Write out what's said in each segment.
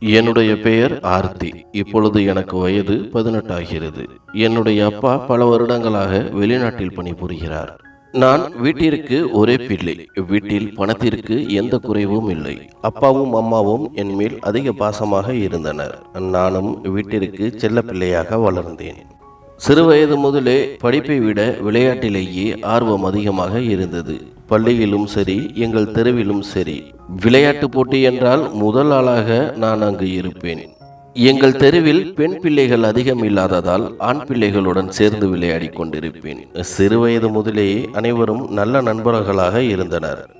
என்னுடைய பெயர் ஆர்த்தி. இப்பொழுது எனக்கு வயது பதினெட்டாகிறது. என்னுடைய அப்பா பல வருடங்களாக வெளிநாட்டில் பணிபுரிகிறார். நான் வீட்டிற்கு ஒரே பிள்ளை. வீட்டில் பணத்திற்கு எந்த குறைவும் இல்லை. அப்பாவும் அம்மாவும் என் மேல் அதிக பாசமாக இருந்தனர். நானும் வீட்டிற்கு செல்ல பிள்ளையாக வளர்ந்தேன். சிறுவயது முதலே படிப்பை விட விளையாட்டிலேயே ஆர்வம் அதிகமாக இருந்தது. பள்ளியிலும் சரி எங்கள் தெருவிலும் சரி. விளையாட்டு போட்டி என்றால் முதல் ஆளாக நான் அங்கு இருப்பேன். எங்கள் தெருவில் பெண் பிள்ளைகள் அதிகம் இல்லாததால் ஆண் பிள்ளைகளுடன் சேர்ந்து விளையாடிக் கொண்டிருப்பேன். சிறுவயது முதலே அனைவரும் நல்ல நண்பர்களாக இருந்தனர்.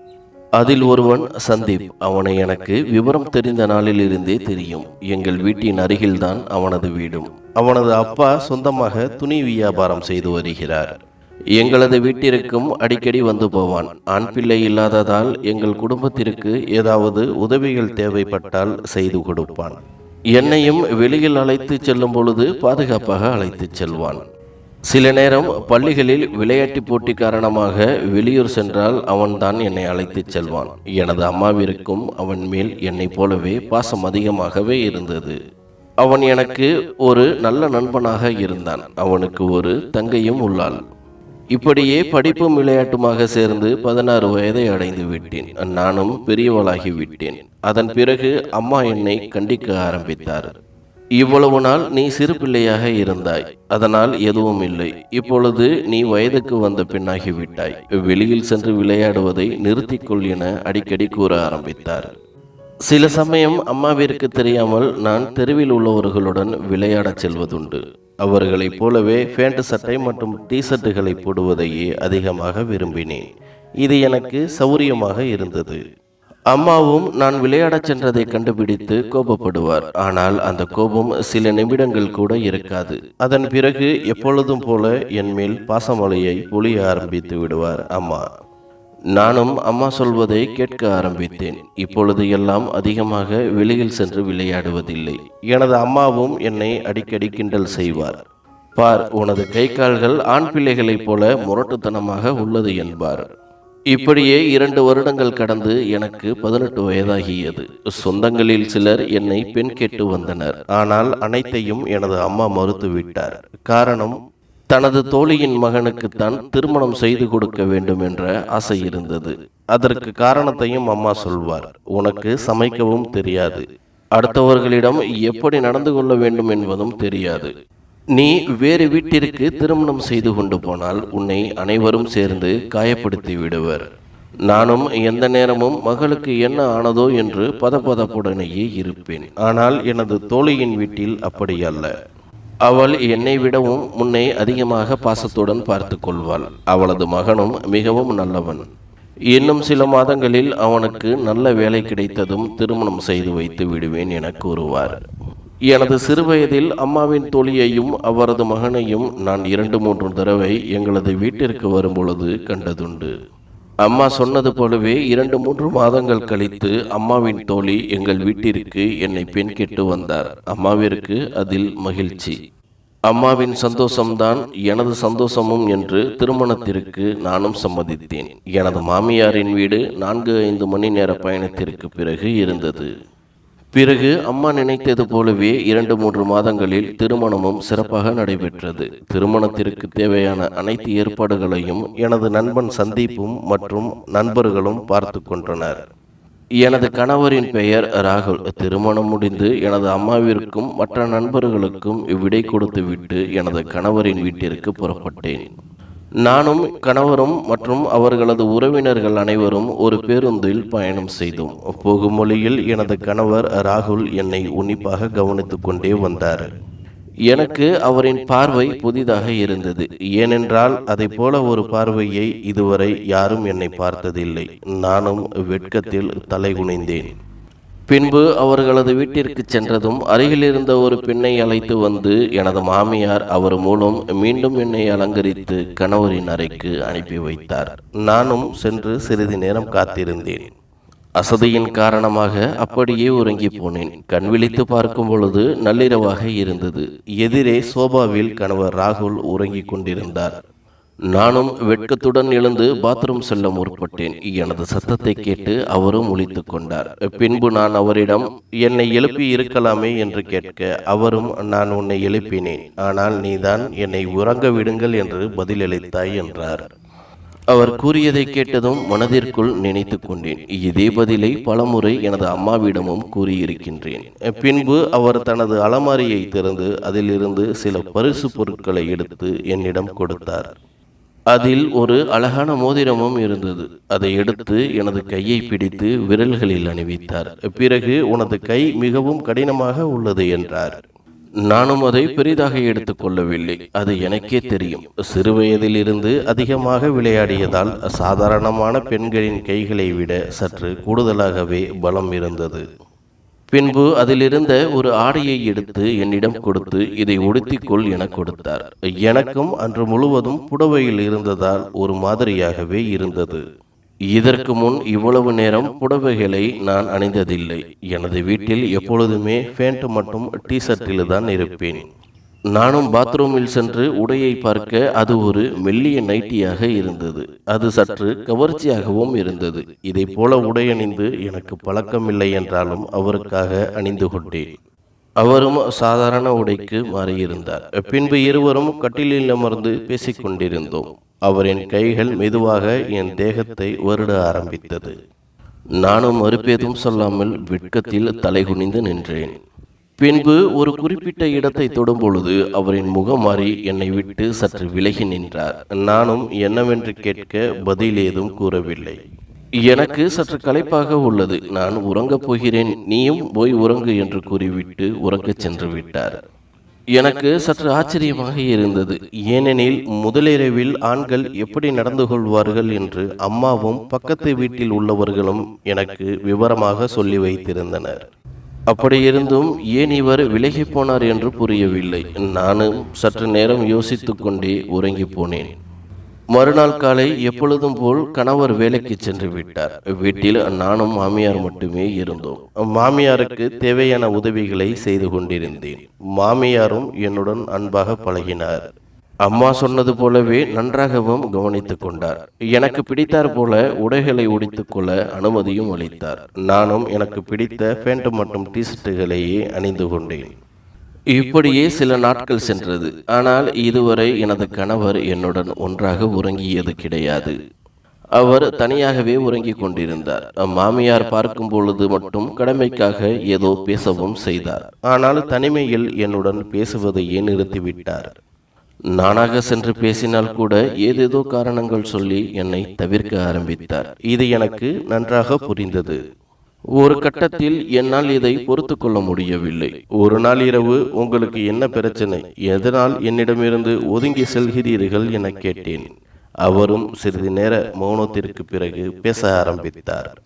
அதில் ஒருவன் சந்தீப். அவனை எனக்கு விவரம் தெரிந்த நாளில் இருந்தே தெரியும். எங்கள் வீட்டின் அருகில்தான் அவனது வீடும். அவனது அப்பா சொந்தமாக துணி வியாபாரம் செய்து வருகிறார். எங்களது வீட்டிற்கும் அடிக்கடி வந்து போவான். ஆண் பிள்ளை இல்லாததால் எங்கள் குடும்பத்திற்கு ஏதாவது உதவிகள் தேவைப்பட்டால் செய்து கொடுப்பான். என்னையும் வெளியில் அழைத்து செல்லும் பொழுது பாதுகாப்பாக அழைத்துச் செல்வான். சில நேரம் பள்ளிகளில் விளையாட்டு போட்டி காரணமாக வெளியூர் சென்றால் அவன்தான் என்னை அழைத்துச் செல்வான். எனது அம்மாவிற்கும் அவன் மேல் என்னைப் போலவே பாசம் அதிகமாகவே இருந்தது. அவன் எனக்கு ஒரு நல்ல நண்பனாக இருந்தான். அவனுக்கு ஒரு தங்கையும் உள்ளாள். இப்படியே படிப்பும் விளையாட்டுமாக சேர்ந்து பதினாறு வயதை அடைந்து விட்டேன். நானும் பெரியவளாகி விட்டேன். அதன் பிறகு அம்மா என்னை கண்டிக்க ஆரம்பித்தார். இவ்வளவு நாள் நீ சிறு பிள்ளையாக இருந்தாய். அதனால் எதுவும் இல்லை. இப்பொழுது நீ வயதுக்கு வந்த பெண்ணாகி விட்டாய். வெளியில் சென்று விளையாடுவதை நிறுத்திக்கொள் என அடிக்கடி கூற ஆரம்பித்தார். சில சமயம் அம்மாவிற்கு தெரியாமல் நான் தெருவில் உள்ளவர்களுடன் விளையாடச் செல்வதுண்டு. அவர்களைப் போலவே பேண்ட் சட்டை மற்றும் டி ஷர்ட்டுகளை போடுவதையே அதிகமாக விரும்பினேன். இது எனக்கு சௌரியமாக இருந்தது. அம்மாவும் நான் விளையாடச் சென்றதை கண்டுபிடித்து கோபப்படுவார். ஆனால் அந்த கோபம் சில நிமிடங்கள் கூட இருக்காது. அதன் பிறகு எப்பொழுதும் போல என் மேல் பாசமலையை ஒளிய ஆரம்பித்து விடுவார் அம்மா. நானும் அம்மா சொல்வதை கேட்க ஆரம்பித்தேன். இப்பொழுது எல்லாம் அதிகமாக வெளியில் சென்று விளையாடுவதில்லை. எனது அம்மாவும் என்னை அடிக்கடி கிண்டல் செய்வார். பார் உனது கை கால்கள் ஆண் பிள்ளைகளைப் போல முரட்டுத்தனமாக உள்ளது என்பார். இப்படியே இரண்டு வருடங்கள் கடந்து எனக்கு பதினெட்டு வயதாகியது. சொந்தங்களில் சிலர் என்னை பெண் கேட்டு வந்தனர். ஆனால் அனைத்தையும் எனது அம்மா மறுத்து விட்டார். காரணம் தனது தோழியின் மகனுக்குத்தான் திருமணம் செய்து கொடுக்க வேண்டும் என்ற ஆசை இருந்தது. அதற்கு காரணத்தையும் அம்மா சொல்வார். உனக்கு சமைக்கவும் தெரியாது. அடுத்தவர்களிடம் எப்படி நடந்து கொள்ள வேண்டும் என்பதும் தெரியாது. நீ வேறு வீட்டிற்கு திருமணம் செய்து கொண்டு போனால் உன்னை அனைவரும் சேர்ந்து காயப்படுத்தி விடுவர். நானும் எந்த நேரமும் மகளுக்கு என்ன ஆனதோ என்று பதபதப்புடனேயே இருப்பேன். ஆனால் எனது தோழியின் வீட்டில் அப்படி அல்ல. அவள் என்னை விடவும் முன்னே அதிகமாக பாசத்துடன் பார்த்து கொள்வாள். அவளது மகனும் மிகவும் நல்லவன். இன்னும் சில மாதங்களில் அவனுக்கு நல்ல வேலை கிடைத்ததும் திருமணம் செய்து வைத்து விடுவேன் என கூறுவார். எனது சிறுவயதில் அம்மாவின் தோழியையும் அவரது மகனையும் நான் இரண்டு மூன்று தடவை எங்களது வீட்டிற்கு வரும்பொழுது கண்டதுண்டு. அம்மா சொன்னது போலவே இரண்டு மூன்று மாதங்கள் கழித்து அம்மாவின் தோழி எங்கள் வீட்டிற்கு என்னை பெண் கேட்டு வந்தார். அம்மாவிற்கு அதில் மகிழ்ச்சி. அம்மாவின் சந்தோஷம்தான் எனது சந்தோஷமும் என்று திருமணத்திற்கு நானும் சம்மதித்தேன். எனது மாமியாரின் வீடு நான்கு ஐந்து மணி நேர பயணத்திற்கு பிறகு இருந்தது. பிறகு அம்மா நினைத்தது போலவே இரண்டு மூன்று மாதங்களில் திருமணமும் சிறப்பாக நடைபெற்றது. திருமணத்திற்கு தேவையான அனைத்து ஏற்பாடுகளையும் எனது நண்பன் சந்தீப்பும் மற்றும் நண்பர்களும் பார்த்து கொண்டனர். எனது கணவரின் பெயர் ராகுல். திருமணம் முடிந்து எனது அம்மாவிற்கும் மற்ற நண்பர்களுக்கும் விடை கொடுத்துவிட்டு எனது கணவரின் வீட்டிற்கு புறப்பட்டேன். நானும் கணவரும் மற்றும் அவர்களது உறவினர்கள் அனைவரும் ஒரு பேருந்தில் பயணம் செய்தோம். போகும் மொழியில் எனது கணவர் ராகுல் என்னை உன்னிப்பாக கவனித்துக் கொண்டே வந்தார். எனக்கு அவரின் பார்வை புதிதாக இருந்தது. ஏனென்றால் அதை போல ஒரு பார்வையை இதுவரை யாரும் என்னை பார்த்ததில்லை. நானும் வெட்கத்தில் தலைகுனிந்தேன் பின்பு அவர்களது வீட்டிற்கு சென்றதும் அருகில் இருந்த ஒரு பெண்ணை அழைத்து வந்து எனது மாமியார் அவர் மூலம் மீண்டும் என்னை அலங்கரித்து கணவரின் அறைக்கு அனுப்பி வைத்தார். நானும் சென்று சிறிது நேரம் காத்திருந்தேன். அசதியின் காரணமாக அப்படியே உறங்கி போனேன். கண் விழித்து பார்க்கும் பொழுது நள்ளிரவாக இருந்தது. எதிரே சோபாவில் கணவர் ராகுல் உறங்கிக் கொண்டிருந்தார். நானும் வெட்கத்துடன் எழுந்து பாத்ரூம் செல்ல முற்பட்டேன். எனது சத்தத்தை கேட்டு அவரும் ஒழித்து கொண்டார். பின்பு நான் அவரிடம் என்னை எழுப்பி இருக்கலாமே? என்று கேட்க அவரும் நான் உன்னை எழுப்பினேன். ஆனால் நீதான் என்னை உறங்க விடுங்கள் என்று பதிலளித்தாய் என்றார். அவர் கூறியதை கேட்டதும் மனதிற்குள் நினைத்து கொண்டேன். இதே பதிலை பலமுறை எனது அம்மாவிடமும் கூறியிருக்கின்றேன். பின்பு அவர் தனது அலமாரியை திறந்து அதிலிருந்து சில பரிசு பொருட்களை எடுத்து என்னிடம் கொடுத்தார். அதில் ஒரு அழகான மோதிரமும் இருந்தது. அதை எடுத்து எனது கையை பிடித்து விரல்களில் அணிவித்தார். பிறகு உனது கை மிகவும் கடினமாக உள்ளது என்றார். நானும் அதை பெரிதாக எடுத்துக்கொள்ளவில்லை அது எனக்கே தெரியும். சிறுவயதிலிருந்து அதிகமாக விளையாடியதால் சாதாரணமான பெண்களின் கைகளை விட சற்று கூடுதலாகவே பலம் இருந்தது. பின்பு அதிலிருந்த ஒரு ஆடையை எடுத்து என்னிடம் கொடுத்து இதை உடுத்திக்கொள் என கொடுத்தார். எனக்கும் அன்று முழுவதும் புடவையில் இருந்ததால் ஒரு மாதிரியாகவே இருந்தது. இதற்கு முன் இவ்வளவு நேரம் புடவைகளை நான் அணிந்ததில்லை. எனது வீட்டில் எப்பொழுதுமே பேண்ட் மற்றும் டி ஷர்ட்டில் தான் இருப்பேன். நானும் பாத்ரூமில் சென்று உடையை பார்க்க அது ஒரு மெல்லிய நைட்டியாக இருந்தது. அது சற்று கவர்ச்சியாகவும் இருந்தது. இதை போல உடை அணிந்து எனக்கு பழக்கமில்லை என்றாலும் அவருக்காக அணிந்து கொண்டேன். அவரும் சாதாரண உடைக்கு மாறியிருந்தார். பின்பு இருவரும் கட்டிலில் அமர்ந்து பேசிக்கொண்டிருந்தோம். அவரின் கைகள் மெதுவாக என் தேகத்தை வருட ஆரம்பித்தது. நானும் மறுப்பேதும் சொல்லாமல் வெட்கத்தில் தலைகுனிந்து நின்றேன். பின்பு ஒரு குறிப்பிட்ட இடத்தை தொடும் பொழுது அவரின் முகம் மாறி என்னை விட்டு சற்று விலகி நின்றார். நானும் என்னவென்று கேட்க பதில் ஏதும் கூறவில்லை. எனக்கு சற்று களைப்பாக உள்ளது. நான் உறங்கப் போகிறேன். நீயும் போய் உறங்கு என்று கூறிவிட்டு உறங்கச் சென்று விட்டார். எனக்கு சற்று ஆச்சரியமாக இருந்தது. ஏனெனில் முதலிரவில் ஆண்கள் எப்படி நடந்து கொள்வார்கள் என்று அம்மாவும் பக்கத்து வீட்டில் உள்ளவர்களும் எனக்கு விவரமாக சொல்லி வைத்திருந்தனர். அப்படியிருந்தும் ஏன் இவர் விலகி போனார் என்று புரியவில்லை. நானும் சற்று நேரம் யோசித்துக் கொண்டே உறங்கி போனேன். மறுநாள் காலை எப்பொழுதும் போல் கணவர் வேலைக்கு சென்று விட்டார். வீட்டில் நானும் மாமியார் மட்டுமே இருந்தோம். மாமியாருக்கு தேவையான உதவிகளை செய்து கொண்டிருந்தேன். மாமியாரும் என்னுடன் அன்பாக பழகினார். அம்மா சொன்னது போலவே நன்றாகவும் கவனித்துக் கொண்டார். எனக்கு பிடித்தார் போல உடைகளை உடித்துக் கொள்ள அனுமதியும் அளித்தார். நானும் எனக்கு பிடித்த பேண்ட் மற்றும் டிஷர்ட்டுகளையே அணிந்து கொண்டேன். இப்படியே சில நாட்கள் சென்றது. ஆனால் இதுவரை எனது கணவர் என்னுடன் ஒன்றாக உறங்கியது கிடையாது. அவர் தனியாகவே உறங்கிக் கொண்டிருந்தார். மாமியார் பார்க்கும் பொழுது மட்டும் கடமைக்காக ஏதோ பேசவும் செய்தார். ஆனால் தனிமையில் என்னுடன் பேசுவதையே நிறுத்திவிட்டார். நானாக சென்று பேசினால் கூட ஏதேதோ காரணங்கள் சொல்லி என்னை தவிர்க்க ஆரம்பித்தார். இது எனக்கு நன்றாக புரிந்தது. ஒரு கட்டத்தில் என்னால் இதை பொறுத்து கொள்ள முடியவில்லை. ஒரு நாள் இரவு உங்களுக்கு என்ன பிரச்சனை? எதனால் என்னிடமிருந்து ஒதுங்கி செல்கிறீர்கள் என கேட்டேன். அவரும் சிறிது நேர மௌனத்திற்கு பிறகு பேச ஆரம்பித்தார்.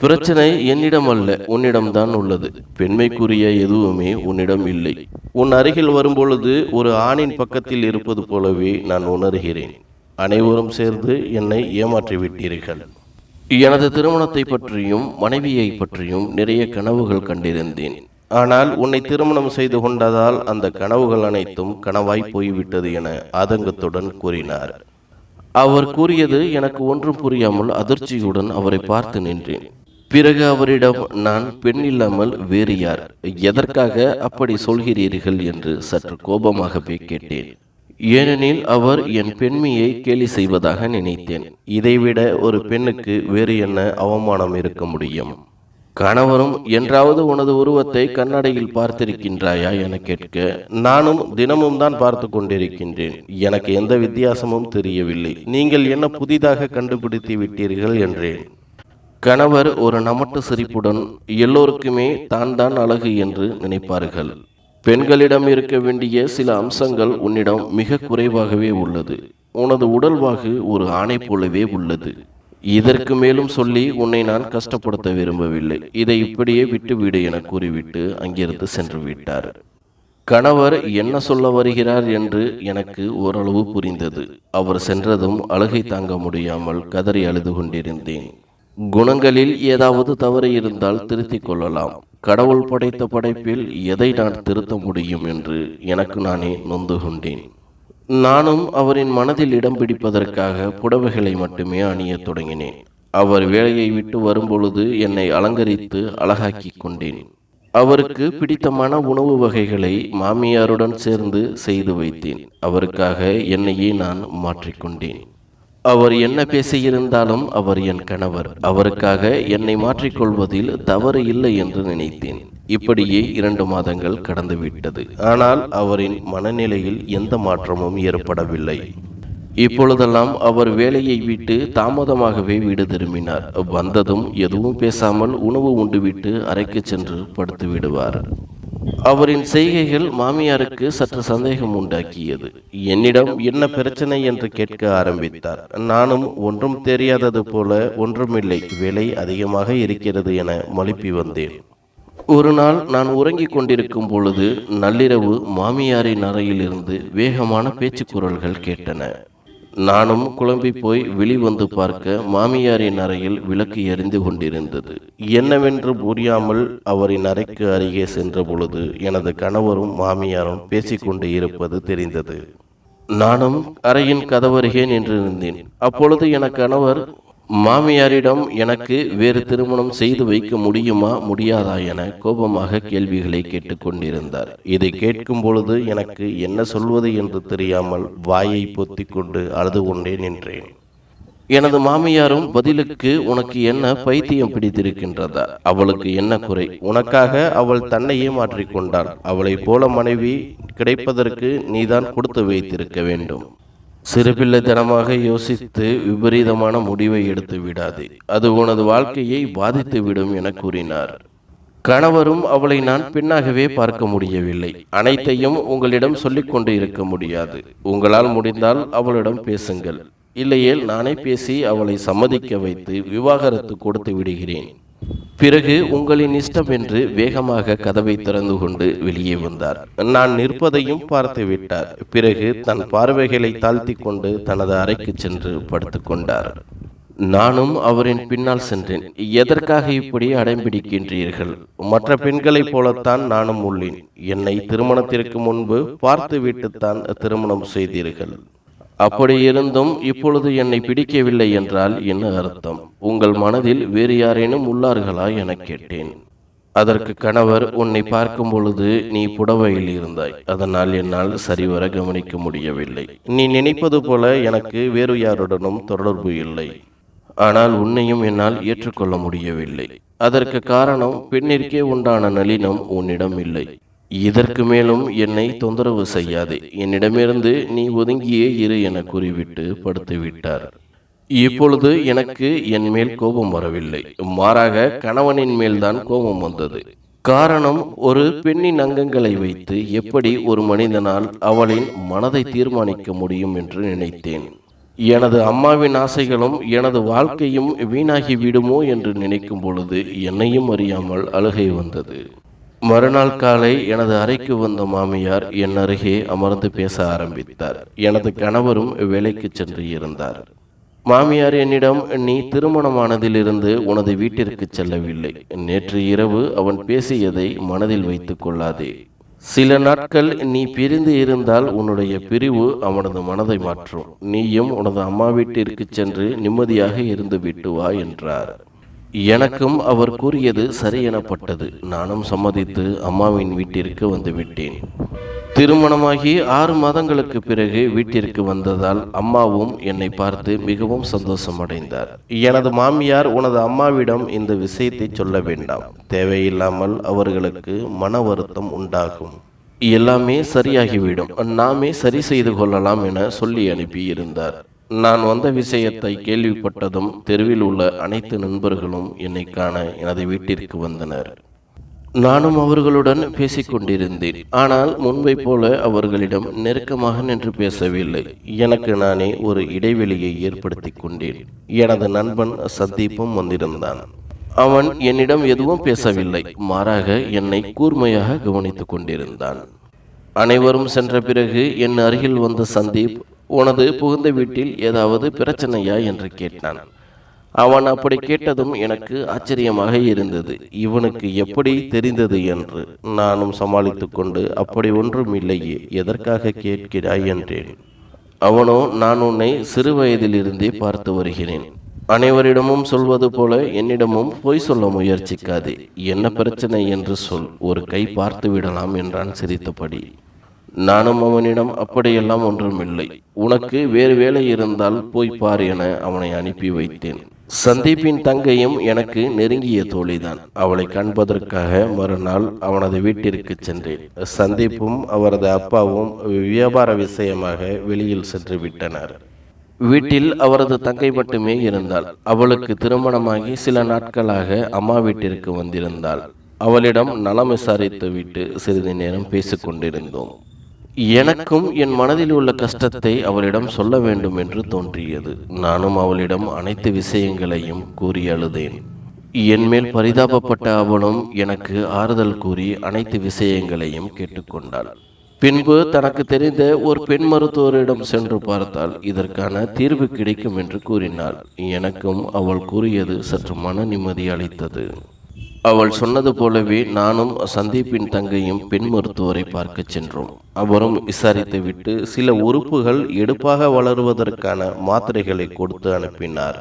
பிரச்சனை என்னிடம் அல்ல உன்னிடம்தான் உள்ளது. பெண்மைக்குரிய எதுவுமே உன்னிடம் இல்லை. உன் அருகில் வரும்பொழுது ஒரு ஆணின் பக்கத்தில் இருப்பது போலவே நான் உணர்கிறேன். அனைவரும் சேர்ந்து என்னை ஏமாற்றி விட்டீர்கள் எனது திருமணத்தை பற்றியும் மனைவியை பற்றியும் நிறைய கனவுகள் கண்டிருந்தேன். ஆனால் உன்னை திருமணம் செய்து கொண்டதால் அந்த கனவுகள் அனைத்தும் கனவாய் போய்விட்டது என ஆதங்கத்துடன் கூறினார். அவர் கூறியது எனக்கு ஒன்றும் புரியாமல் அதிர்ச்சியுடன் அவரை பார்த்து நின்றேன். பிறகு அவரிடம் நான் பெண் இல்லாமல் வேறு யார்? எதற்காக அப்படி சொல்கிறீர்கள்? என்று சற்று கோபமாகவே கேட்டேன். ஏனெனில் அவர் என் பெண்மையை கேலி செய்வதாக நினைத்தேன். இதைவிட ஒரு பெண்ணுக்கு வேறு என்ன அவமானம் இருக்க முடியும்? கணவரும் என்றாவது உனது உருவத்தை கண்ணாடியில் பார்த்திருக்கின்றாயா? என கேட்க நானும் தினமும் தான் பார்த்து கொண்டிருக்கின்றேன். எனக்கு எந்த வித்தியாசமும் தெரியவில்லை. நீங்கள் என்ன புதிதாக கண்டுபிடித்து விட்டீர்கள்? என்றேன். கணவர் ஒரு நமட்டு சிரிப்புடன் எல்லோருக்குமே தான் தான் அழகு என்று நினைப்பார்கள். பெண்களிடம் இருக்க வேண்டிய சில அம்சங்கள் உன்னிடம் மிக குறைவாகவே உள்ளது. உனது உடல்வாகு ஒரு ஆணை போலவே உள்ளது. இதற்கு மேலும் சொல்லி உன்னை நான் கஷ்டப்படுத்த விரும்பவில்லை. இதை இப்படியே விட்டுவிடு என கூறிவிட்டு அங்கிருந்து சென்று விட்டார். கணவர் என்ன சொல்ல வருகிறார்? என்று எனக்கு ஓரளவு புரிந்தது. அவர் சென்றதும் அழுகை தாங்க முடியாமல் கதறி அழுது கொண்டிருந்தேன். குணங்களில் ஏதாவது தவறு இருந்தால் திருத்திக் கொள்ளலாம். கடவுள் படைத்த படைப்பில் எதை நான் திருத்த முடியும் என்று எனக்கு நானே நொந்து கொண்டேன். நானும் அவரின் மனதில் இடம் பிடிப்பதற்காக புடவைகளை மட்டுமே அணியத் தொடங்கினேன். அவர் வேலையை விட்டு வரும்பொழுது என்னை அலங்கரித்து அழகாக்கிக் கொண்டேன். அவருக்கு பிடித்தமான உணவு வகைகளை மாமியாருடன் சேர்ந்து செய்து வைத்தேன். அவருக்காக என்னையே நான் மாற்றிக்கொண்டேன் அவர் என்ன பேசியிருந்தாலும் அவர் என் கணவர். அவருக்காக என்னை மாற்றிக்கொள்வதில் தவறு இல்லை என்று நினைத்தேன். இப்படியே இரண்டு மாதங்கள் கடந்துவிட்டது. ஆனால் அவரின் மனநிலையில் எந்த மாற்றமும் ஏற்படவில்லை. இப்பொழுதெல்லாம் அவர் வேலையை விட்டு தாமதமாகவே வீடு திரும்பினார். வந்ததும் எதுவும் பேசாமல் உணவு உண்டுவிட்டு அறைக்கு சென்று படுத்து விடுவார் அவரின் செய்கைகள் மாமியாருக்கு சற்று சந்தேகம் உண்டாக்கியது என்னிடம் என்ன பிரச்சனை என்று கேட்க ஆரம்பித்தார். நானும் ஒன்றும் தெரியாதது போல ஒன்றுமில்லை. வேலை அதிகமாக இருக்கிறது என மழுப்பி வந்தேன். ஒரு நாள் நான் உறங்கிக் கொண்டிருக்கும் பொழுது நள்ளிரவு மாமியாரின் அறையிலிருந்து வேகமான பேச்சு குரல்கள் கேட்டன. நானும் குழம்பி போய் வெளிவந்து பார்க்க மாமியாரின் அறையில் விளக்கு எரிந்து கொண்டிருந்தது. என்னவென்று புரியாமல் அவரின் அறைக்கு அருகே சென்ற பொழுது எனது கணவரும் மாமியாரும் பேசிக்கொண்டு இருப்பது தெரிந்தது. நானும் அறையின் கதவருகே நின்றிருந்தேன். அப்பொழுது என கணவர் மாமியாரிடம் எனக்கு வேறு திருமணம் செய்து வைக்க முடியுமா முடியாதா என கோபமாக கேள்விகளை கேட்டுக்கொண்டிருந்தார். இதை கேட்கும் பொழுது எனக்கு என்ன சொல்வது என்று தெரியாமல் வாயை பொத்தி கொண்டு அழுது கொண்டே நின்றேன். எனது மாமியாரும் பதிலுக்கு உனக்கு என்ன பைத்தியம் பிடித்திருக்கின்றதா? அவளுக்கு என்ன குறை? உனக்காக அவள் தன்னையே மாற்றிக்கொண்டாள் அவளைப் போல மனைவி கிடைப்பதற்கு நீதான் கொடுத்து வைத்திருக்க வேண்டும். சிறுபிள்ளைத்தனமாக யோசித்து விபரீதமான முடிவை எடுத்து விடாதே. அது உனது வாழ்க்கையை பாதித்து விடும் என கூறினார். கணவரும் அவளை நான் பின்னாகவே பார்க்க முடியவில்லை. அனைத்தையும் உங்களிடம் சொல்லிக் கொண்டு இருக்க முடியாது. உங்களால் முடிந்தால் அவளிடம் பேசுங்கள். இல்லையேல் நானே பேசி அவளை சம்மதிக்க வைத்து விவாகரத்து கொடுத்து விடுகிறேன். பிறகு உங்களின் இஷ்டம் என்று வேகமாக கதவை திறந்து கொண்டு வெளியே வந்தார். நான் நிற்பதையும் பார்த்து விட்டார். பிறகு தன் பார்வைகளை தாழ்த்தி கொண்டு தனது அறைக்கு சென்று படுத்துக்கொண்டார் நானும் அவரின் பின்னால் சென்றேன். எதற்காக இப்படி அடம்பிடிக்கின்றீர்கள்? மற்ற பெண்களைப் போலத்தான் நானும் உள்ளேன். என்னை திருமணத்திற்கு முன்பு பார்த்து விட்டுத்தான் திருமணம் செய்தீர்கள். அப்படி இருந்தும் இப்பொழுது என்னை பிடிக்கவில்லை என்றால் என்ன அர்த்தம்? உங்கள் மனதில் வேறு யாரேனும் உள்ளார்களா என கேட்டேன். அதற்கு கணவர் உன்னை பார்க்கும் பொழுது நீ புடவையில் இருந்தாய். அதனால் என்னால் சரிவர கவனிக்க முடியவில்லை. நீ நினைப்பது போல எனக்கு வேறு யாருடனும் தொடர்பு இல்லை. ஆனால் உன்னையும் என்னால் ஏற்றுக்கொள்ள முடியவில்லை. அதற்கு காரணம் பெண்ணிற்கே உண்டான நளினம் உன்னிடம் இல்லை. இதற்கு மேலும் என்னை தொந்தரவு செய்யாதே. என்னிடமிருந்து நீ ஒதுங்கியே இரு என கூறிவிட்டு படுத்து விட்டார் இப்பொழுது எனக்கு என் மேல் கோபம் வரவில்லை. மாறாக கணவனின் மேல்தான் கோபம் வந்தது. காரணம் ஒரு பெண்ணின் அங்கங்களை வைத்து எப்படி ஒரு மனிதனால் அவளின் மனதை தீர்மானிக்க முடியும் என்று நினைத்தேன். எனது அம்மாவின் ஆசைகளும் எனது வாழ்க்கையும் வீணாகி விடுமோ என்று நினைக்கும் பொழுது என்னையும் அறியாமல் அழுகை வந்தது. மறுநாள் காலை எனது அறைக்கு வந்த மாமியார் என் அருகே அமர்ந்து பேச ஆரம்பித்தார். எனது கணவரும் வேலைக்கு சென்று இருந்தார். மாமியார் என்னிடம் நீ திருமணமானதிலிருந்து உனது வீட்டிற்கு செல்லவில்லை. நேற்று இரவு அவன் பேசியதை மனதில் வைத்துக் கொள்ளாதே. சில நாட்கள் நீ பிரிந்து இருந்தால் உன்னுடைய பிரிவு அவனது மனதை மாற்றும். நீயும் உனது அம்மா வீட்டிற்கு சென்று நிம்மதியாக இருந்து விட்டு வா என்றார். எனக்கும் அவர் கூறியது சரி எனப்பட்டது நானும் சம்மதித்து அம்மாவின் வீட்டிற்கு வந்துவிட்டேன். திருமணமாகி ஆறு மாதங்களுக்கு பிறகு வீட்டிற்கு வந்ததால் அம்மாவும் என்னை பார்த்து மிகவும் சந்தோஷம் அடைந்தார் எனது மாமியார் உனது அம்மாவிடம் இந்த விஷயத்தை சொல்ல வேண்டாம். தேவையில்லாமல் அவர்களுக்கு மன வருத்தம் உண்டாகும். எல்லாமே சரியாகிவிடும். நாமே சரி செய்து கொள்ளலாம் என சொல்லி அனுப்பியிருந்தார். நான் வந்த விஷயத்தை கேள்விப்பட்டதும் தெருவில் உள்ள அனைத்து நண்பர்களும் என்னை காண எனது வீட்டிற்கு வந்தனர். நானும் அவர்களுடன் பேசிக்கொண்டிருந்தேன் ஆனால் முன்பை போல அவர்களிடம் நெருக்கமாக நின்று பேசவில்லை. எனக்கு நானே ஒரு இடைவெளியை ஏற்படுத்தி கொண்டேன். எனது நண்பன் சந்தீப்பும் வந்திருந்தான். அவன் என்னிடம் எதுவும் பேசவில்லை. மாறாக என்னை கூர்மையாக கவனித்துக் கொண்டிருந்தான். அனைவரும் சென்ற பிறகு என் அருகில் வந்த சந்தீப் உனது புகுந்த வீட்டில் ஏதாவது பிரச்சனையா என்று கேட்டான். அவன் அப்படி கேட்டதும் எனக்கு ஆச்சரியமாக இருந்தது. இவனுக்கு எப்படி தெரிந்தது என்று நானும் சமாளித்துக் கொண்டு அப்படி ஒன்றும் இல்லையே எதற்காக கேட்கிறாய்? என்றேன். அவனோ நான் உன்னை சிறு வயதிலிருந்தே பார்த்து வருகிறேன். அனைவரிடமும் சொல்வது போல என்னிடமும் பொய் சொல்ல முயற்சிக்காதே. என்ன பிரச்சனை என்று சொல் ஒரு கை பார்த்து விடலாம் என்றான் சிரித்தபடி. நானும் அவனிடம் அப்படியெல்லாம் ஒன்றும் இல்லை உனக்கு வேறு வேலை இருந்தால் போய் பார் என அவனை அனுப்பி வைத்தேன். சந்தீப்பின் தங்கையும் எனக்கு நெருங்கிய தோழிதான். அவளை காண்பதற்காக மறுநாள் அவனது வீட்டிற்கு சென்றேன். சந்தீப்பும் அவரது அப்பாவும் வியாபார விஷயமாக வெளியில் சென்று விட்டனர். வீட்டில் அவரது தங்கை மட்டுமே இருந்தாள். அவளுக்கு திருமணமாகி சில நாட்களாக அம்மா வீட்டிற்கு வந்திருந்தாள். அவளிடம் நலம் விசாரித்து விட்டு சிறிது நேரம் பேசிக் கொண்டிருந்தோம். எனக்கும் என் மனதில் உள்ள கஷ்டத்தை அவளிடம் சொல்ல வேண்டும் என்று தோன்றியது. நானும் அவளிடம் அனைத்து விஷயங்களையும் கூறி அழுதேன். என் மேல் பரிதாபப்பட்ட அவளும் எனக்கு ஆறுதல் கூறி அனைத்து விஷயங்களையும் கேட்டுக்கொண்டாள். பின்பு தனக்கு தெரிந்த ஒரு பெண் மருத்துவரிடம் சென்று பார்த்தால் இதற்கான தீர்வு கிடைக்கும் என்று கூறினாள். எனக்கும் அவள் கூறியது சற்று மன நிம்மதி அளித்தது. அவள் சொன்னது போலவே நானும் சந்தீப்பின் தங்கையும் பெண் மருத்துவரை பார்க்க சென்றோம். அவரும் விசாரித்து விட்டு சில உறுப்புகள் எடுப்பாக வளருவதற்கான மாத்திரைகளை கொடுத்து அனுப்பினார்.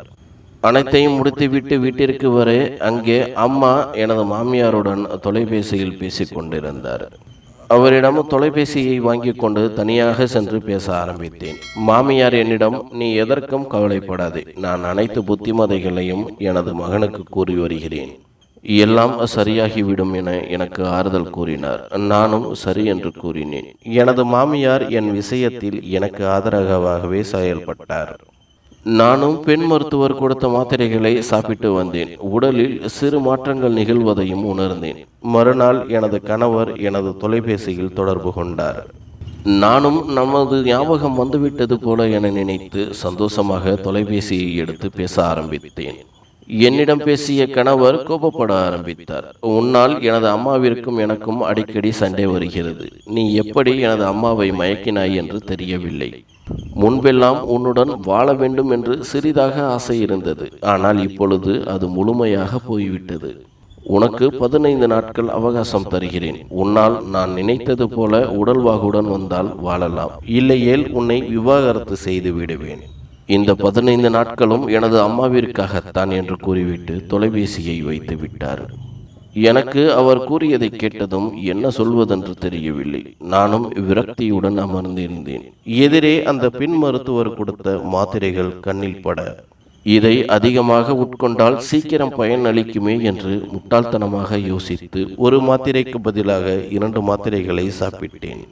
அனைத்தையும் முடித்துவிட்டு வீட்டிற்கு வர அங்கே அம்மா எனது மாமியாருடன் தொலைபேசியில் பேசிக் கொண்டிருந்தார். அவரிடம் தொலைபேசியை வாங்கி கொண்டு தனியாக சென்று பேச ஆரம்பித்தேன். மாமியார் என்னிடம் நீ எதற்கும் கவலைப்படாதே. நான் அனைத்து புத்திமதைகளையும் எனது மகனுக்கு கூறி வருகிறேன். எல்லாம் சரியாகிவிடும் என எனக்கு ஆறுதல் கூறினார். நானும் சரி என்று கூறினேன். எனது மாமியார் என் விஷயத்தில் எனக்கு ஆதரவாகவே செயல்பட்டார். நானும் பெண் மருத்துவர் கொடுத்த மாத்திரைகளை சாப்பிட்டு வந்தேன். உடலில் சிறு மாற்றங்கள் நிகழ்வதையும் உணர்ந்தேன். மறுநாள் எனது கணவர் எனது தொலைபேசியில் தொடர்பு கொண்டார். நானும் நமது ஞாபகம் வந்துவிட்டது போல என நினைத்து சந்தோஷமாக தொலைபேசியை எடுத்து பேச ஆரம்பித்தேன். என்னிடம் பேசிய கணவர் கோபப்பட ஆரம்பித்தார். உன்னால் எனது அம்மாவிற்கும் எனக்கும் அடிக்கடி சண்டை வருகிறது. நீ எப்படி எனது அம்மாவை மயக்கினாய் என்று தெரியவில்லை. முன்பெல்லாம் உன்னுடன் வாழ வேண்டும் என்று சிறிதாக ஆசை இருந்தது. ஆனால் இப்பொழுது அது முழுமையாக போய்விட்டது. உனக்கு பதினைந்து நாட்கள் அவகாசம் தருகிறேன். உன்னால் நான் நினைத்தது போல உடல்வாகுடன் வந்தால் வாழலாம். இல்லையேல் உன்னை விவாகரத்து செய்து விடுவேன். இந்த பதினைந்து நாட்களும் எனது அம்மாவிற்காகத்தான் என்று கூறிவிட்டு தொலைபேசியை வைத்து விட்டார். எனக்கு அவர் கூறியதை கேட்டதும் என்ன சொல்வதென்று தெரியவில்லை. நானும் விரக்தியுடன் அமர்ந்திருந்தேன். எதிரே அந்த பின் மருத்துவர் கொடுத்த மாத்திரைகள் கண்ணில் பட இதை அதிகமாக உட்கொண்டால் சீக்கிரம் பயன் அளிக்குமே என்று முட்டாள்தனமாக யோசித்து ஒரு மாத்திரைக்கு பதிலாக இரண்டு மாத்திரைகளை சாப்பிட்டேன்.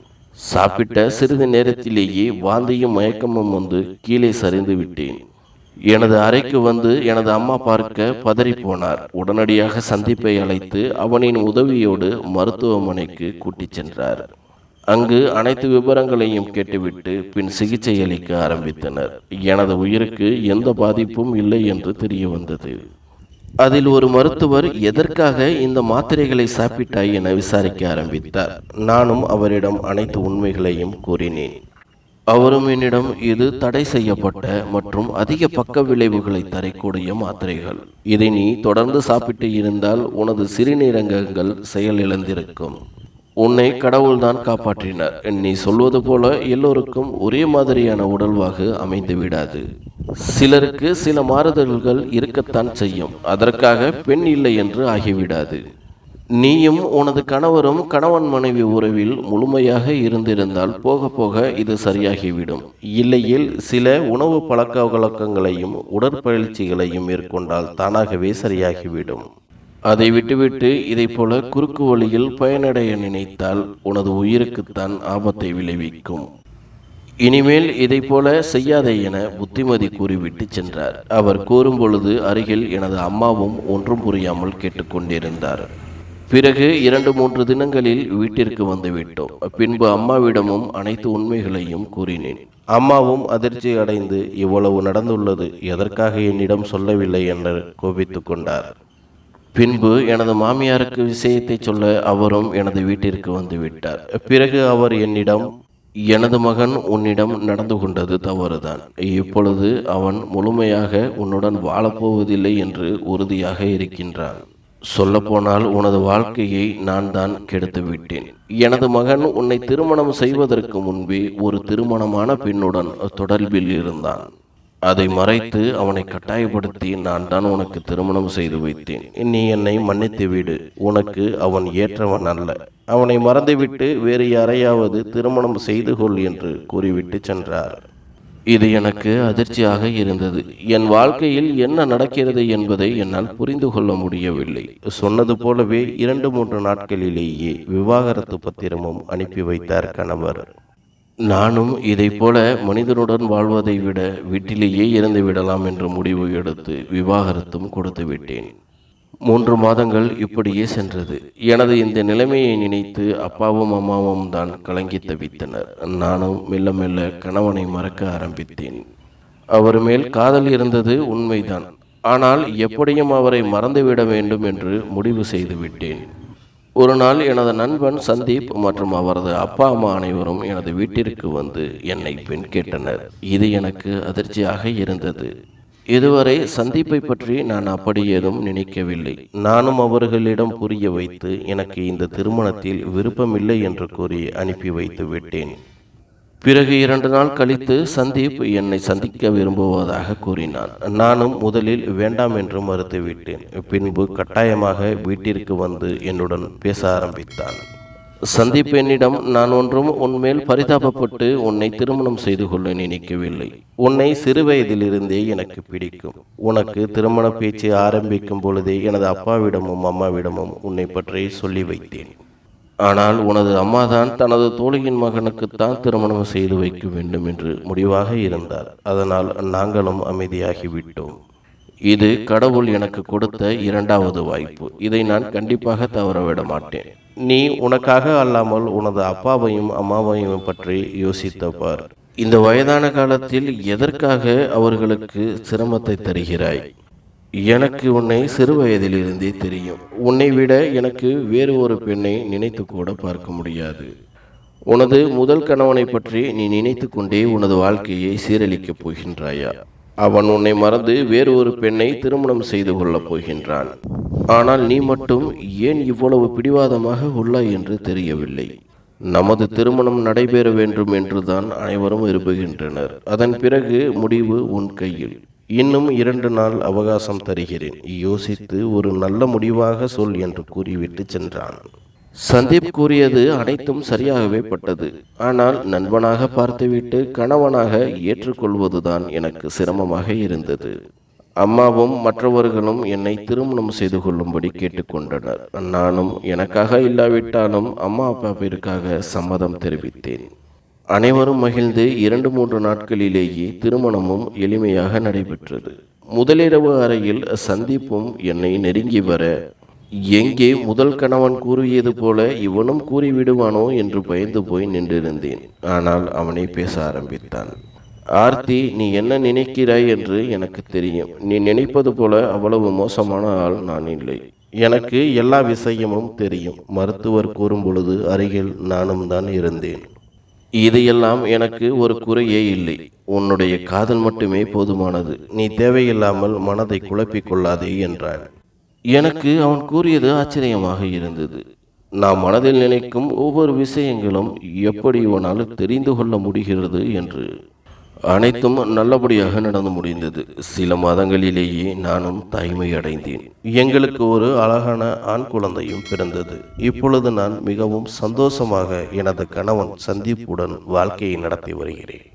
சாப்பிட்ட சிறிது நேரத்திலேயே வாந்தியும் மயக்கமும் வந்து கீழே சரிந்து விட்டேன். எனது அறைக்கு வந்து எனது அம்மா பார்க்க பதறி போனார். உடனடியாக சந்திப்பை அழைத்து அவனின் உதவியோடு மருத்துவமனைக்கு கூட்டிச் சென்றார். அங்கு அனைத்து விவரங்களையும் கேட்டுவிட்டு பின் சிகிச்சை அளிக்க ஆரம்பித்தனர். எனது உயிருக்கு எந்த பாதிப்பும் இல்லை என்று தெரிய வந்தது அதில் ஒரு மருத்துவர் எதற்காக இந்த மாத்திரைகளை சாப்பிட்டாய் என விசாரிக்க ஆரம்பித்தார். நானும் அவரிடம் அனைத்து உண்மைகளையும் கூறினேன். அவரும் என்னிடம் இது தடை செய்யப்பட்ட மற்றும் அதிக பக்க விளைவுகளை தரக்கூடிய மாத்திரைகள். இதை நீ தொடர்ந்து சாப்பிட்டு இருந்தால் உனது சிறுநீரகங்கள் செயலிழந்திருக்கும். உன்னை கடவுள்தான் காப்பாற்றினார். நீ சொல்வது போல எல்லோருக்கும் ஒரே மாதிரியான உடல்வாகு அமைந்து விடாது சிலருக்கு சில மாறுதல்கள் இருக்கத்தான் செய்யும். அதற்காக பெண் இல்லை என்று ஆகிவிடாது. நீயும் உனது கணவரும் கணவன் மனைவி உறவில் முழுமையாக இருந்திருந்தால் போக போக இது சரியாகிவிடும். இல்லையில் சில உணவு பழக்க வழக்கங்களையும் உடற்பயிற்சிகளையும் மேற்கொண்டால் தானாகவே சரியாகிவிடும். அதை விட்டுவிட்டு இதை போல குறுக்கு வழியில் பயனடைய நினைத்தால் உனது உயிருக்குத்தான் ஆபத்தை விளைவிக்கும். இனிமேல் இதை போல செய்யாதே என புத்திமதி கூறிவிட்டு சென்றார். அவர் கூறும் பொழுது அருகில் எனது அம்மாவும் ஒன்றும் புரியாமல் கேட்டுக்கொண்டிருந்தார். பிறகு இரண்டு மூன்று தினங்களில் வீட்டிற்கு வந்துவிட்டோம் பின்பு அம்மாவிடமும் அனைத்து உண்மைகளையும் கூறினேன். அம்மாவும் அதிர்ச்சி அடைந்து இவ்வளவு நடந்துள்ளது எதற்காக என்னிடம் சொல்லவில்லை? என்று கோபித்துக் கொண்டார். பின்பு எனது மாமியாருக்கு விஷயத்தை சொல்ல அவரும் எனது வீட்டிற்கு வந்து விட்டார். பிறகு அவர் என்னிடம் எனது மகன் உன்னிடம் நடந்து கொண்டது தவறுதான். இப்பொழுது அவன் முழுமையாக உன்னுடன் வாழப்போவதில்லை என்று உறுதியாக இருக்கின்றான். சொல்லப்போனால் உனது வாழ்க்கையை நான் தான் கெடுத்து விட்டேன். எனது மகன் உன்னை திருமணம் செய்வதற்கு முன்பே ஒரு திருமணமான பெண்ணுடன் தொடர்பில் இருந்தான். அதை மறைத்து அவனை கட்டாயப்படுத்தி நான் தான் உனக்கு திருமணம் செய்து வைத்தேன். நீ என்னை மன்னித்து விடு. உனக்கு அவன் ஏற்றவன் அல்ல. அவனை மறந்துவிட்டு வேறு யாரையாவது திருமணம் செய்து கொள் என்று கூறிவிட்டு சென்றார். இது எனக்கு அதிர்ச்சியாக இருந்தது. என் வாழ்க்கையில் என்ன நடக்கிறது என்பதை என்னால் புரிந்து கொள்ள முடியவில்லை. சொன்னது போலவே இரண்டு மூன்று நாட்களிலேயே விவாகரத்து பத்திரமும் அனுப்பி வைத்தார் கணவர். நானும் இதைப் போல மனிதனுடன் வாழ்வதை விட வீட்டிலேயே இறந்து விடலாம் என்ற முடிவு எடுத்து விவாகரத்தும் கொடுத்து விட்டேன். மூன்று மாதங்கள் இப்படியே சென்றது. எனது இந்த நிலைமையை நினைத்து அப்பாவும் அம்மாவும் தான் கலங்கி தவித்தனர். நானும் மெல்ல மெல்ல கணவனை மறக்க ஆரம்பித்தேன். அவர் மேல் காதல் இருந்தது உண்மைதான். ஆனால் எப்படியும் அவரை மறந்துவிட வேண்டும் என்று முடிவு செய்து விட்டேன். ஒரு நாள் எனது நண்பன் சந்தீப் மற்றும் அவரது அப்பா அம்மா அனைவரும் எனது வீட்டிற்கு வந்து என்னை பெண் கேட்டனர். இது எனக்கு அதிர்ச்சியாக இருந்தது. இதுவரை சந்தீப்பை பற்றி நான் அப்படி ஏதும் நினைக்கவில்லை. நானும் அவர்களிடம் புரிய வைத்து எனக்கு இந்த திருமணத்தில் விருப்பமில்லை என்று கூறி அனுப்பி வைத்து விட்டேன். பிறகு இரண்டு நாள் கழித்து சந்தீப் என்னை சந்திக்க விரும்புவதாக கூறினான். நானும் முதலில் வேண்டாம் என்று மறுத்துவிட்டேன். பின்பு கட்டாயமாக வீட்டிற்கு வந்து என்னுடன் பேச ஆரம்பித்தான். சந்தீப் என்னிடம் நான் ஒன்றும் உன்மேல் பரிதாபப்பட்டு உன்னை திருமணம் செய்து கொள்ள நினைக்கவில்லை. உன்னை சிறு வயதிலிருந்தே எனக்கு பிடிக்கும். உனக்கு திருமண பேச்சு ஆரம்பிக்கும் பொழுதே எனது அப்பாவிடமும் அம்மாவிடமும் உன்னை பற்றி சொல்லி வைத்தேன். ஆனால் உனது அம்மாதான் தனது தோழியின் மகனுக்குத்தான் திருமணம் செய்து வைக்க வேண்டும் என்று முடிவாக இருந்தார். அதனால் நாங்களும் அமைதியாகிவிட்டோம். இது கடவுள் எனக்கு கொடுத்த இரண்டாவது வாய்ப்பு. இதை நான் கண்டிப்பாக தவறவிட மாட்டேன். நீ உனக்காக அல்லாமல் உனது அப்பாவையும் அம்மாவையும் பற்றி யோசித்தப்பார் இந்த வயதான காலத்தில் எதற்காக அவர்களுக்கு சிரமத்தை தருகிறாய்? எனக்கு உன்னை சிறு வயதிலிருந்தே தெரியும். உன்னை விட எனக்கு வேறு ஒரு பெண்ணை நினைத்து கூட பார்க்க முடியாது. உனது முதல் கணவனை பற்றி நீ நினைத்து கொண்டே உனது வாழ்க்கையை சீரழிக்கப் போகின்றாயா? அவன் உன்னை மறந்து வேறு ஒரு பெண்ணை திருமணம் செய்து கொள்ளப் போகின்றான். ஆனால் நீ மட்டும் ஏன் இவ்வளவு பிடிவாதமாக உள்ளாய் என்று தெரியவில்லை. நமது திருமணம் நடைபெற வேண்டும் என்றுதான் அனைவரும் விரும்புகின்றனர். அதன் பிறகு முடிவு உன் கையில். இன்னும் இரண்டு நாள் அவகாசம் தருகிறேன். யோசித்து ஒரு நல்ல முடிவாக சொல் என்று கூறிவிட்டு சென்றான். சந்தீப் கூறியது அனைத்தும் சரியாகவே பட்டது. ஆனால் நண்பனாக பார்த்துவிட்டு கணவனாக ஏற்றுக்கொள்வதுதான் எனக்கு சிரமமாக இருந்தது. அம்மாவும் மற்றவர்களும் என்னை திருமணம் செய்து கொள்ளும்படி கேட்டுக்கொண்டனர். நானும் எனக்காக இல்லாவிட்டாலும் அம்மா அப்பாவிற்காக சம்மதம் தெரிவித்தேன். அனைவரும் மகிழ்ந்து இரண்டு மூன்று நாட்களிலேயே திருமணமும் எளிமையாக நடைபெற்றது. முதலிரவு அறையில் சந்திப்பும் என்னை நெருங்கி வர எங்கே முதல் கணவன் கூறியது போல இவனும் கூறிவிடுவானோ? என்று பயந்து போய் நின்றிருந்தேன். ஆனால் அவனை பேச ஆரம்பித்தான். ஆர்த்தி நீ என்ன நினைக்கிறாய்? என்று எனக்கு தெரியும். நீ நினைப்பது போல அவ்வளவு மோசமான ஆள் நான் இல்லை. எனக்கு எல்லா விஷயமும் தெரியும். மருத்துவர் கூறும் பொழுது அருகில் நானும் தான் இருந்தேன். இதையெல்லாம் எனக்கு ஒரு குறையே இல்லை. உன்னுடைய காதல் மட்டுமே போதுமானது. நீ தேவையில்லாமல் மனதை குழப்பிக் கொள்ளாதே என்றான் எனக்கு அவன் கூறியது ஆச்சரியமாக இருந்தது. நாம் மனதில் நினைக்கும் ஒவ்வொரு விஷயங்களும் எப்படி இவனால் தெரிந்து கொள்ள முடிகிறது என்று. அனைத்தும் நல்லபடியாக நடந்து முடிந்தது. சில மாதங்களிலேயே நானும் தாய்மை அடைந்தேன். எங்களுக்கு ஒரு அழகான ஆண் குழந்தையும் பிறந்தது. இப்பொழுது நான் மிகவும் சந்தோஷமாக எனது கணவன் சந்தீப்புடன் வாழ்க்கையை நடத்தி வருகிறேன்.